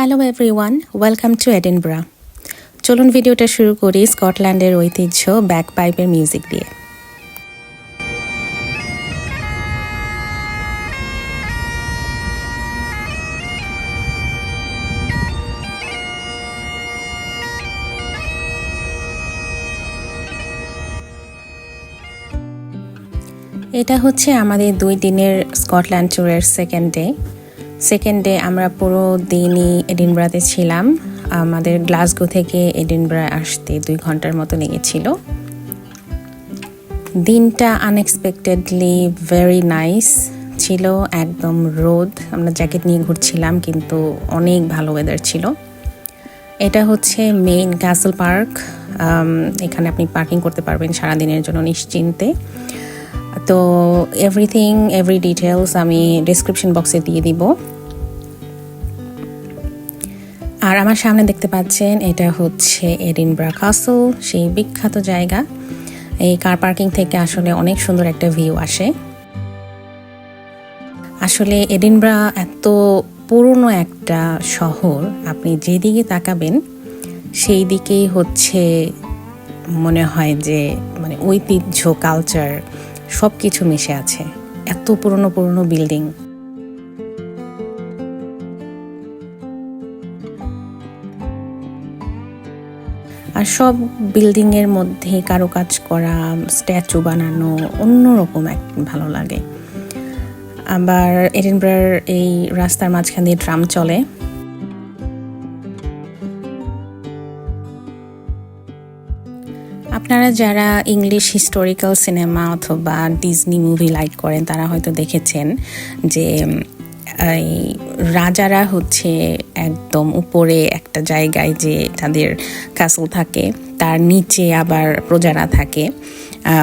Hello everyone welcome to Edinburgh চলুন ভিডিওটা শুরু করি স্কটল্যান্ডের ঐতিহ্য ব্যাক পাইপের মিউজিক দিয়ে। এটা হচ্ছে আমাদের দুই দিনের স্কটল্যান্ড ট্যুরের সেকেন্ড ডে সেকেন্ড ডে আমরা পুরো দিনই এডিনব্রাতে ছিলাম। আমাদের গ্লাসগো থেকে এডিনব্রা আসতে দুই ঘণ্টার মতো লেগেছিল। দিনটা আনএক্সপেক্টেডলি ভেরি নাইস ছিল, একদম রোদ। আমরা জ্যাকেট নিয়ে ঘুরছিলাম, কিন্তু অনেক ভালো ওয়েদার ছিল। এটা হচ্ছে মেইন ক্যাসল পার্ক এখানে আপনি পার্কিং করতে পারবেন সারাদিনের জন্য নিশ্চিন্তে। তো এভরিথিং এভরি ডিটেলস আমি ডিসক্রিপশন বক্সে দিয়ে দিব। আর আমার সামনে দেখতে পাচ্ছেন, এটা হচ্ছে এডিনব্রা কাসল সেই বিখ্যাত জায়গা। এই কার পার্কিং থেকে আসলে অনেক সুন্দর একটা ভিউ আসে। আসলে এডিনব্রা এত পুরনো একটা শহর, আপনি যেদিকে তাকাবেন, সেই দিকেই হচ্ছে মনে হয় যে মানে ঐতিহ্য কালচার সব কিছু মিশে আছে। এত পুরনো পুরনো বিল্ডিং। আর সব বিল্ডিংয়ের মধ্যে কারুকাজ করা, স্ট্যাচু বানানো অন্যরকম এক ভালো লাগে। আবার এডিনব্রার এই রাস্তার মাঝখান দিয়ে ট্রাম চলে। আপনারা যারা ইংলিশ হিস্টোরিক্যাল সিনেমা অথবা ডিজনি মুভি লাইক করেন, তারা হয়তো দেখেছেন যে এই রাজারা হচ্ছে একদম উপরে একটা জায়গায় যে তাদের কাসল থাকে, তার নিচে আবার প্রজারা থাকে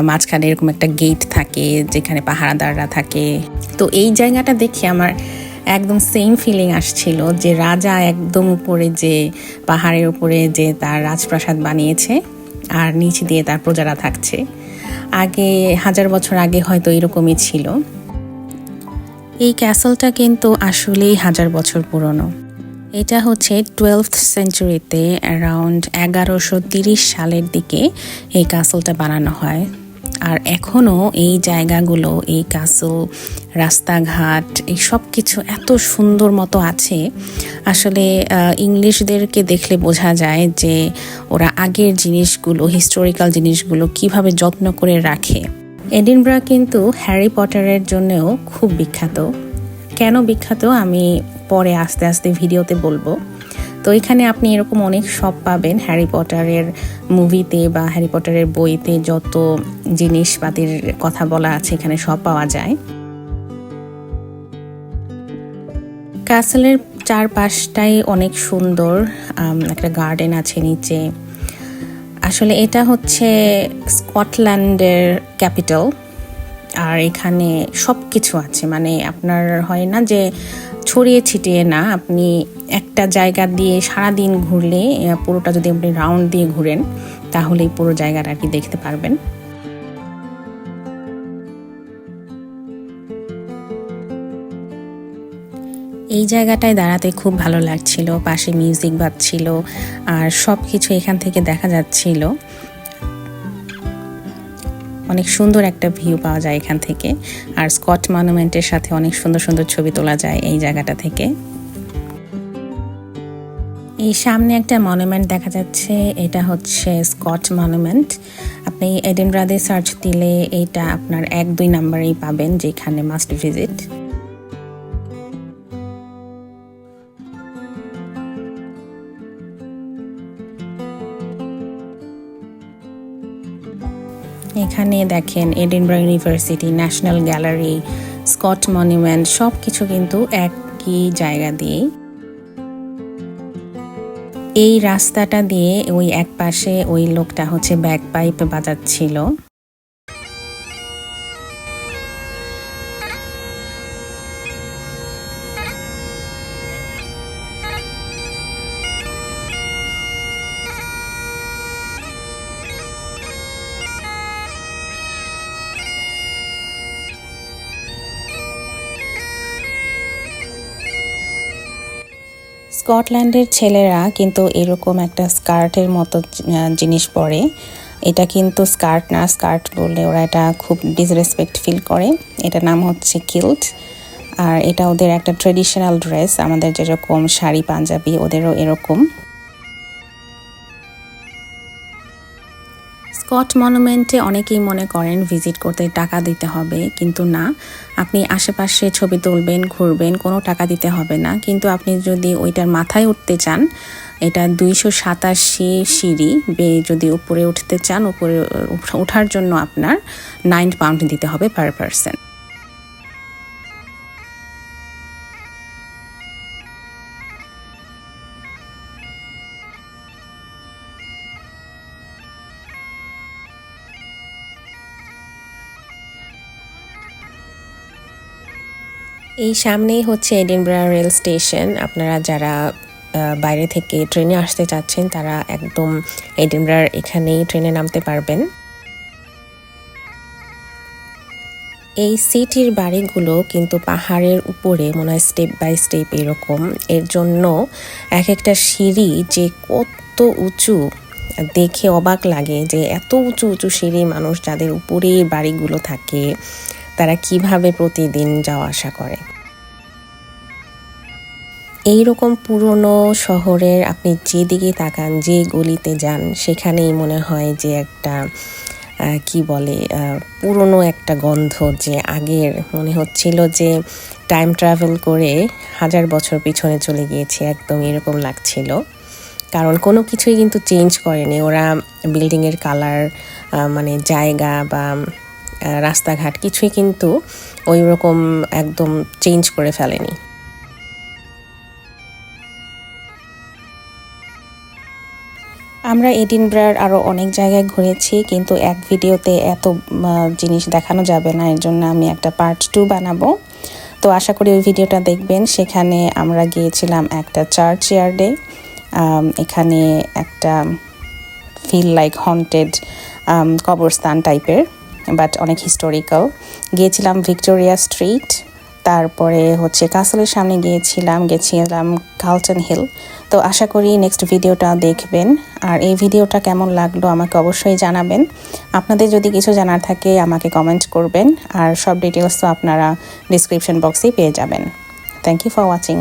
মাঝখানে এরকম একটা গেট থাকে যেখানে পাহারাদাররা থাকে। তো এই জায়গাটা দেখে আমার একদম সেম ফিলিং আসছিল যে রাজা একদম উপরে যে পাহাড়ের উপরে যে তার রাজপ্রাসাদ বানিয়েছে আর নিচ দিয়ে তার প্রজারা থাকছে। আগে হাজার বছর আগে হয়তো এরকমই ছিল। এই ক্যাসলটা কিন্তু আসলেই হাজার বছর পুরনো। এটা হচ্ছে টুয়েলভ সেঞ্চুরিতে অ্যারাউন্ড এগারোশো তিরিশ সালের দিকে এই ক্যাসলটা বানানো হয়। আর এখনও এই জায়গাগুলো, এই কাসল রাস্তাঘাট, এই সব কিছু এত সুন্দর মতো আছে। আসলে ইংলিশদেরকে দেখলে বোঝা যায় যে ওরা আগের জিনিসগুলো হিস্টোরিক্যাল জিনিসগুলো কীভাবে যত্ন করে রাখে। এডিনব্রা কিন্তু হ্যারি পটারের জন্যও খুব বিখ্যাত। কেন বিখ্যাত আমি পরে আস্তে আস্তে ভিডিওতে বলব। তো এখানে আপনি এরকম অনেক শপ পাবেন হ্যারি পটারের মুভিতে বা হ্যারি পটারের বইতে যত জিনিসপাতির কথা বলা আছে এখানে সব পাওয়া যায়। ক্যাসেলের চারপাশটাই অনেক সুন্দর একটা গার্ডেন আছে নিচে। আসলে এটা হচ্ছে স্কটল্যান্ডের ক্যাপিটাল। আর এখানে সব কিছু আছে। মানে আপনার হয় না যে ছড়িয়ে ছিটিয়ে না, আপনি একটা জায়গা দিয়ে সারা দিন ঘুরলে পুরোটা যদি আপনি রাউন্ড দিয়ে ঘুরেন, তাহলেই পুরো জায়গাটা আর কি দেখতে পারবেন। এই জায়গাটায় দাঁড়াতে খুব ভালো লাগছিল, পাশে মিউজিক বাজছিল, আর সব কিছু এখান থেকে দেখা যাচ্ছিল। অনেক সুন্দর একটা ভিউ পাওয়া যায় এখান থেকে। আর স্কট মনুমেন্টের সাথে অনেক সুন্দর সুন্দর ছবি তোলা যায় এই জায়গাটা থেকে। এই সামনে একটা মনুমেন্ট দেখা যাচ্ছে, এটা হচ্ছে স্কট মনুমেন্ট। আপনি এডেনব্রাদে সার্চ দিলে এইটা আপনার এক দুই নাম্বারেই পাবেন, যেখানে মাস্ট ভিজিট। এখানে দেখেন Edinburgh university national gallery Scott monument সব কিছু কিন্তু একই জায়গা দিয়েই। এই রাস্তাটা দিয়ে ওই এক পাশে ওই লোকটা হচ্ছে ব্যাক পাইপ বাজাচ্ছিল। স্কটল্যান্ডের ছেলেরা কিন্তু এরকম একটা স্কার্টের মতো জিনিস পরে। এটা কিন্তু স্কার্ট না, স্কার্ট বললে ওরা এটা খুব ডিসরেসপেক্ট ফিল করে। এটা নাম হচ্ছে কিল্ট। আর এটা ওদের একটা ট্রেডিশনাল ড্রেস আমাদের যেরকম শাড়ি, পাঞ্জাবি, ওদেরও এরকম। স্কট মনুমেন্টে অনেকেই মনে করেন ভিজিট করতে টাকা দিতে হবে, কিন্তু না। আপনি আশেপাশে ছবি তুলবেন, ঘুরবেন, কোনো টাকা দিতে হবে না। কিন্তু আপনি যদি ওইটার মাথায় উঠতে চান, এটা দুইশো সাতাশি সিঁড়ি বে যদি উপরে উঠতে চান, উপরে ওঠার জন্য আপনার নাইন পাউন্ড দিতে হবে পার পারসন। এই সামনেই হচ্ছে এডিনব্রা রেল স্টেশন আপনারা যারা বাইরে থেকে ট্রেনে আসতে চাচ্ছেন, তারা একদম এডিনব্রার এখানেই ট্রেনে নামতে পারবেন। এই সিটির বাড়িগুলো কিন্তু পাহাড়ের উপরে, মনে হয় স্টেপ বাই স্টেপ এরকম। এর জন্য এক একটা সিঁড়ি যে কত উঁচু, দেখে অবাক লাগে যে এত উঁচু উঁচু সিঁড়ি মানুষ যাদের উপরে বাড়িগুলো থাকে। তারা কীভাবে প্রতিদিন যাওয়া আসা করে। এই রকম পুরনো শহরের আপনি যেদিকে তাকান, যে গলিতে যান, সেখানেই মনে হয় যে একটা কি বলে পুরনো একটা গন্ধ যে আগের মনে হচ্ছিল যে টাইম ট্রাভেল করে হাজার বছর পিছনে চলে গিয়েছে, একদম এরকম লাগছিল। কারণ কোনো কিছুই কিন্তু চেঞ্জ করেনি। ওরা বিল্ডিংয়ের কালার মানে জায়গা বা রাস্তাঘাট কিছুই কিন্তু ওই রকম একদম চেঞ্জ করে ফেলেনি। আমরা এডিনব্রার আরও অনেক জায়গায় ঘুরেছি, কিন্তু এক ভিডিওতে এত জিনিস দেখানো যাবে না, এর জন্য আমি একটা পার্ট টু বানাবো। তো আশা করি ওই ভিডিওটা দেখবেন। সেখানে আমরা গিয়েছিলাম একটা চার্চ ইয়ার্ডে এখানে একটা ফিল লাইক হন্টেড কবরস্থান টাইপের বাট অনেক হিস্টোরিক্যাল গিয়েছিলাম ভিক্টোরিয়া স্ট্রিট তারপরে হচ্ছে কাসলের সামনে গিয়েছিলাম গেছিলাম কালটন হিল তো আশা করি নেক্সট ভিডিওটা দেখবেন। আর এই ভিডিওটা কেমন লাগল আমাকে অবশ্যই জানাবেন। আপনাদের যদি কিছু জানার থাকে, আমাকে কমেন্ট করবেন। আর সব ডিটেলস তো আপনারা ডিসক্রিপশন বক্সেই পেয়ে যাবেন। Thank you for watching